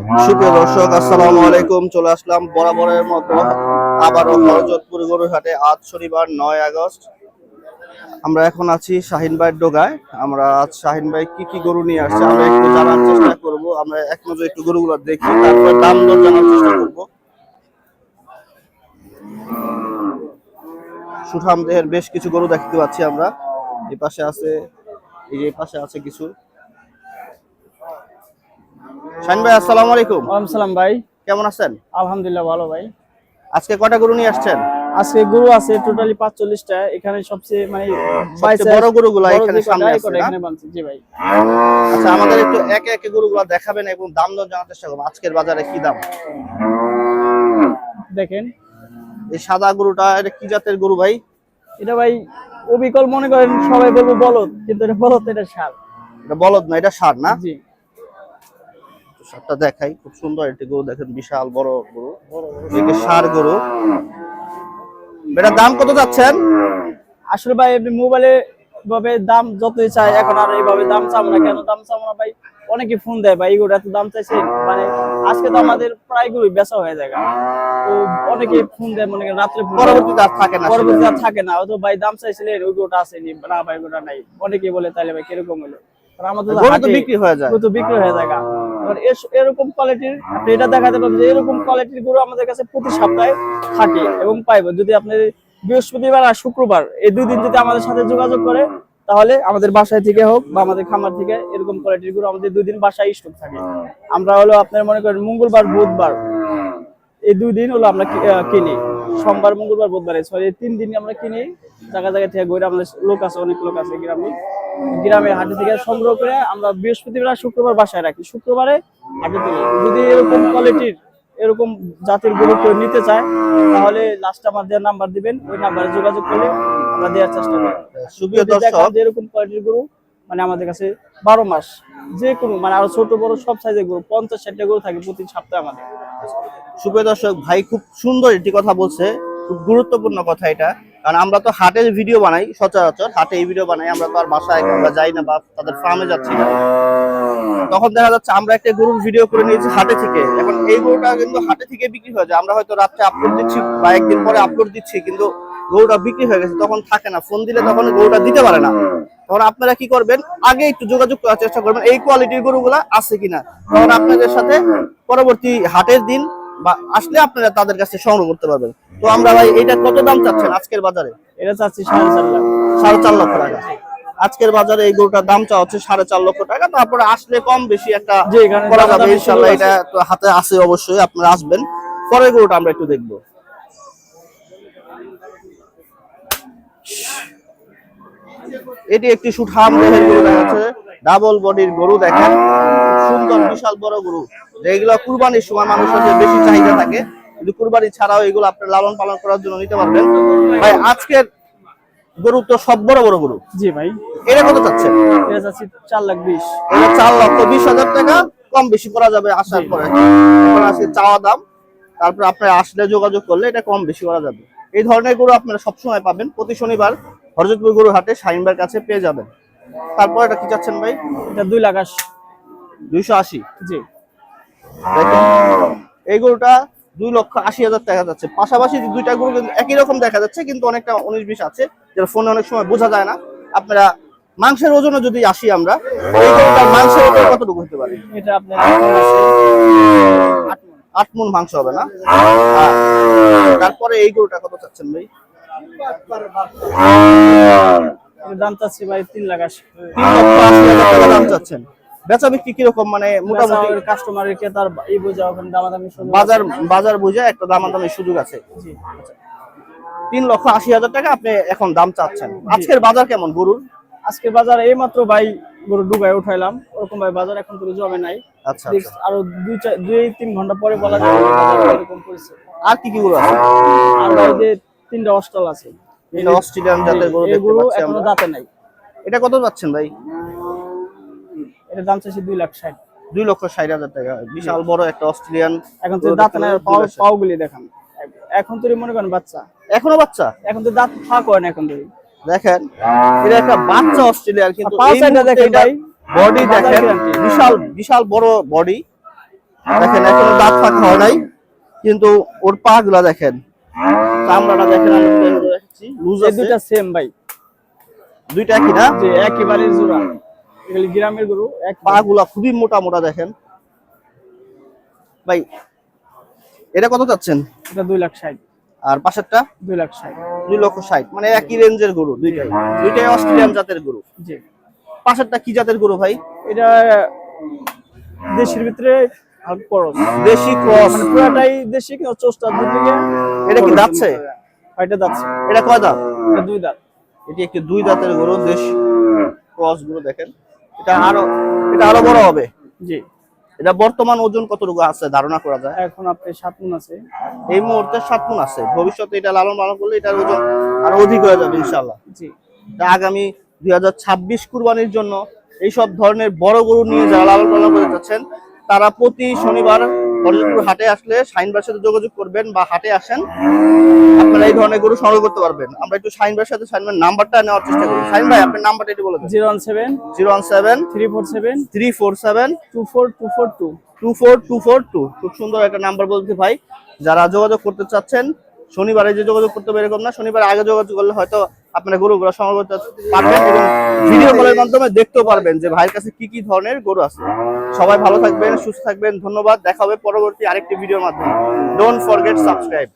সুপ্রিয় দর্শক, আসসালামু আলাইকুম। চলে আসলাম বরাবরের মতো আবারও হরজতপুর গরুহাটে আজ শনিবার নয় আগস্ট। আমরা এখন আছি শাহিন ভাইয়ের ডোগায়। আমরা আজ শাহিন কি কি গরু নিয়ে আসছে আমরা একটু জানার চেষ্টা করব। আমরা এক নজর একটু গরুগুলো দেখি, তারপর দাম দর জানার চেষ্টা করব। সুঠাম দেহের বেশ কিছু গরু দেখতে পাচ্ছি আমরা। এই পাশে আছে, এই যে পাশে আছে কিছু। শাহিন ভাই আসসালামু আলাইকুম। ওয়ালাইকুম সালাম ভাই। কেমন আছেন? আলহামদুলিল্লাহ ভালো ভাই। আজকে কয়টা গরু নিয়ে আসছেন? আজকে গরু আছে টোটালি পাঁচচল্লিশটা। এখানে সবচেয়ে মানে সবচেয়ে বড় গরুগুলা এখানে সামনে আছে এখানে বানছি? জি ভাই। আচ্ছা আমাদের একটু একে একে গরুগুলা দেখাবেন এবং দাম দর জানার চেষ্টা করব। আজকের বাজারে কি দাম? দেখেন। এই সাদা গরুটা এটা কি জাতের গরু ভাই? এটা ভাই অবিকল মনে করেন সবাই বলব বলদ কিন্তু এটা বলদ এটা সার। এটা বলদ না এটা সার না? জি। সারটা দেখাই। খুব সুন্দর একটি গরু দেখেন বিশাল বড় গরু। সার গরু। এটার দাম কত যাচ্ছেন আসলে ভাই মোবাইলে ভাবে দাম যতই চাই এখন আর এইভাবে দাম চাবো না। কেন দাম চাবো না ভাই? অনেকে ফোন দেয় ভাই এগুলো এত দাম চাইছে? মানে আজকে তো আমাদের প্রায় গরু বেচা হয়ে যায় তো অনেকে ফোন দেয় মনে রাত্রে পরবর্তীতে আর থাকে না পরবর্তী আর থাকে না। হয়তো ভাই দাম চাইছিলেন ওই গোটা আসেনি না ভাই গোটা নাই। অনেকে বলে তাহলে ভাই কীরকম হলো আমাদের তো বিক্রি হয়ে যায়। তো বিক্রি হয়ে যায়। এবার এরকম কোয়ালিটির আপনি এটা দেখাতে পারবেন যে এরকম কোয়ালিটির গরু আমাদের কাছে প্রতি সপ্তাহে থাকে এবং পাইব। যদি আপনি বৃহস্পতিবার আর শুক্রবার এই দুই দিন যদি আমাদের সাথে যোগাযোগ করে তাহলে আমাদের বাসায় থেকে হোক বা আমাদের খামার থেকে এরকম কোয়ালিটির গরু আমাদের দুই দিন বাসায় স্টক থাকে। আমরা হলো আপনার মনে করেন মঙ্গলবার বুধবার এই দুই দিন হলো আমরা কিনি। সোমবার মঙ্গলবার বুধবার সরি তিন দিন আমরা কিনি। জায়গা জায়গা থেকে ঘুরে আমাদের লোক আছে অনেক লোক আছে গ্রামে। গ্রামে হাটে থেকে সংগ্রহ করে আমরা বৃহস্পতিবার শুক্রবার বাসায় রাখি। শুক্রবারে হাটে তুলি। যদি এরকম কোয়ালিটির এরকম জাতির গরু কেউ নিতে চায় তাহলে লাস্ট আমার দেওয়ার নাম্বার দিবেন। ওই নাম্বারে যোগাযোগ করলে আমরা দেওয়ার চেষ্টা করি এরকম কোয়ালিটির গরু মানে আমাদের কাছে বারো মাস। যে কোনো মানে আরও ছোট, বড় সব সাইজের গরু, পঞ্চাশ ষাটটা গরু থাকে প্রতি সপ্তাহে আমাদের। সুপ্রিয় দর্শক, ভাই খুব সুন্দর একটি কথা বলছে। খুব গুরুত্বপূর্ণ কথা এটা। কারণ আমরা তো হাটের ভিডিও বানাই, সচরাচর হাটে এই ভিডিও বানাই। আমরা তো আর বাসায় আমরা যাই না বা তাদের ফার্মে যাচ্ছি না। তখন দেখা যাচ্ছে আমরা একটা গরুর ভিডিও করে নিয়েছি হাটে থেকে। এখন এই গরুটা কিন্তু হাটে থেকে বিক্রি হয়ে যায়। আমরা হয়তো রাত্রে আপলোড দিচ্ছি বা একদিন পরে আপলোড দিচ্ছি, কিন্তু গরুটা বিক্রি হয়ে গেছে, তখন থাকে না। ফোন দিলে তখন গরুটা দিতে পারে না। তখন আপনারা কি করবেন? আগে একটু যোগাযোগ করার চেষ্টা করবেন এই কোয়ালিটির গরুগুলা আছে কিনা। তখন আপনাদের সাথে পরবর্তী হাটের দিন বা আসলে আপনারা তাদের কাছে সংগ্রহ করতে পারবেন। তো আমরা ভাই এটা কত দাম চাচ্ছেন আজকের বাজারে? এটা চাচ্ছি সাড়ে চার লাখ। সাড়ে চার লক্ষ টাকা। আজকের বাজারে এই গরুটার দাম চা হচ্ছে সাড়ে চার লক্ষ টাকা। তারপরে আসলে কম বেশি একটা করা যাবে ইনশাল্লাহ এটা তো হাতে আছে অবশ্যই আপনারা আসবেন। পরের গরুটা আমরা একটু দেখব। এটি একটি সুঠাম দেহের গরু দেখাচ্ছে। ডাবল বডির গরু দেখেন। সুন্দর বিশাল বড় গরু। যেগুলো কুরবানির সময় মানুষের যে বেশি চাহিদা থাকে কিন্তু কুরবানি ছাড়াও এগুলো আপনি লালন পালন করার জন্য নিতে পারবেন। ভাই আজকের গরু তো সব বড় বড় গরু। জি ভাই। এটা কত চাচ্ছেন? এটা চাচ্ছি চার লাখ বিশ। এটা চার লক্ষ বিশ হাজার টাকা। কম বেশি করা যাবে আসার পরে। এখন আজকে চাওয়া দাম। তারপর আপনার আসলে যোগাযোগ করলে এটা কম বেশি করা যাবে। এই ধরনের গরু আপনারা সবসময় পাবেন। প্রতি শনিবার হরজতপুর গরু হাটে শাহিনবার কাছে পেয়ে যাবেন। তারপর এটা কি চাচ্ছেন ভাই? এটা দুই লাখ আশি। দুইশো আশি? জি। এই গরুটা দুই লক্ষ আশি হাজার টাকা যাচ্ছে। পাশাপাশি দুইটা গরু কিন্তু একই রকম দেখা যাচ্ছে কিন্তু অনেকটা উনিশ বিশ আছে যেটা ফোনে অনেক সময় বোঝা যায় না। আপনারা মাংসের ওজনে যদি আসি আমরা এই গরুটার মাংসের ওজন কতটুকু হতে পারে? এটা আপনার আট। মন মাংস হবে না? তারপরে এই গরুটা কত চাচ্ছেন ভাই? দাম চাচ্ছি ভাই তিন লাখ আশি। তিন লক্ষ আশি হাজার টাকা দাম চাচ্ছেন। বেচা বিক্রি কীরকম? মানে মোটামুটি কাস্টমারের ক্রেতার এই বোঝা ওখানে দামাদামি বাজার বাজার বুঝে একটা দামাদামির সুযোগ আছে। তিন লক্ষ আশি হাজার টাকা আপনি এখন দাম চাচ্ছেন। আজকের বাজার কেমন গরুর? আজকে বাজার এই মাত্র ভাই গরু ডুবাই উঠাইলাম। ওরকম ভাই বাজার এখন তো জমে নাই। আচ্ছা আচ্ছা। আরও দুই দুই তিন ঘণ্টা পরে বলা যাবে যে বাজার এরকম করেছে আর কি কি গরু আছে? আর যে তিনটা অস্টল আছে। এটা অস্ট্রেলিয়ান জাতের গরু দেখতে পাচ্ছি আমরা। দাঁতে নাই। এটা কত পাচ্ছেন ভাই? এটার দাম চাইছি দুই লাখ ষাট। দুই লক্ষ ষাট হাজার টাকা। বিশাল বড় একটা অস্ট্রেলিয়ান এখন তো দাঁত নাই পাও। পাও গুলি দেখান। এখন তো মনে করেন বাচ্চা। এখনও বাচ্চা? এখন তো দাঁত ফাঁক হয় না এখন তো। দেখেন এটা একটা বাচ্চা অস্ট্রেলিয়ার কিন্তু পাও সাইডটা দেখেন ভাই। বডি দেখেন বিশাল বিশাল বড় বডি দেখেন এখনও দাঁত ফাঁকা হয় নাই কিন্তু ওর পা গুলা দেখেন। চামড়াটা দেখেন লুজ আছে। দুইটা সেম ভাই। দুইটা কি না? যে একেবারে জোড়া। এগুলি গ্রামের গরু এক পা গুলা খুবই মোটা মোটা দেখেন। ভাই এটা কত চাচ্ছেন? এটা দুই লাখ ষাট। আর পাশেরটা? দুই লাখ ষাট। দুই লক্ষ ষাট। মানে একই রেঞ্জের গরু দুইটাই। দুইটাই অস্ট্রেলিয়ান জাতের গরু। জি। পাশেরটা কি জাতের গরু ভাই? এটা দেশের ভিতরে দেশি ক্রস। মানে পুরাটাই দেশি কিন্তু চোস্টা দুই দিকে। এটা কি দাঁতছে? এটা কয় দাঁত? দুই দাঁত। এটি একটি দুই দাঁতের গরু দেশ ক্রস গরু দেখেন। এটা আরও এটা আরও বড় হবে? জি। এটা বর্তমান ওজন কতটুকু আছে? ধারণা করা যায়। এখন আপনি সাত মন আছে। এই মুহূর্তে সাত মন আছে। ভবিষ্যতে এটা লালন পালন করলে এটার ওজন আরও অধিক হয়ে যাবে ইনশাল্লাহ জি। আগামী দুই হাজার ছাব্বিশ কুরবানির জন্য এইসব ধরনের বড় গরু নিয়ে যারা লালন পালন করে যাচ্ছেন তারা প্রতি শনিবার হরিপুর হাটে আসলে শাহিনবার সাথে যোগাযোগ করবেন বা হাটে আসেন আপনারা এই ধরনের গরু সংগ্রহ করতে পারবেন। আমরা একটু শাহিনবার সাথে শাহিনবার নাম্বারটা নেওয়ার চেষ্টা করি। শাহিন ভাই আপনার নাম্বারটা একটু বলে দেন। Zero one seven zero one seven three four seven three four seven two four two four two. Two four two four two. খুব সুন্দর একটা নাম্বার বলতে ভাই। যারা যোগাযোগ করতে চাচ্ছেন শনিবারে যে যোগাযোগ করতে হবে এরকম না শনিবার আগে যোগাযোগ করলে হয়তো আপনারা গরুগুলো সংগ্রহ করতে পারবেন এবং ভিডিও কলের মাধ্যমে দেখতেও পারবেন যে ভাইয়ের কাছে কি কি ধরনের গরু আছে। সবাই ভালো থাকবেন, সুস্থ থাকবেন, ধন্যবাদ, দেখা হবে পরবর্তী আরেকটি ভিডিওর মাধ্যমে। Don't forget subscribe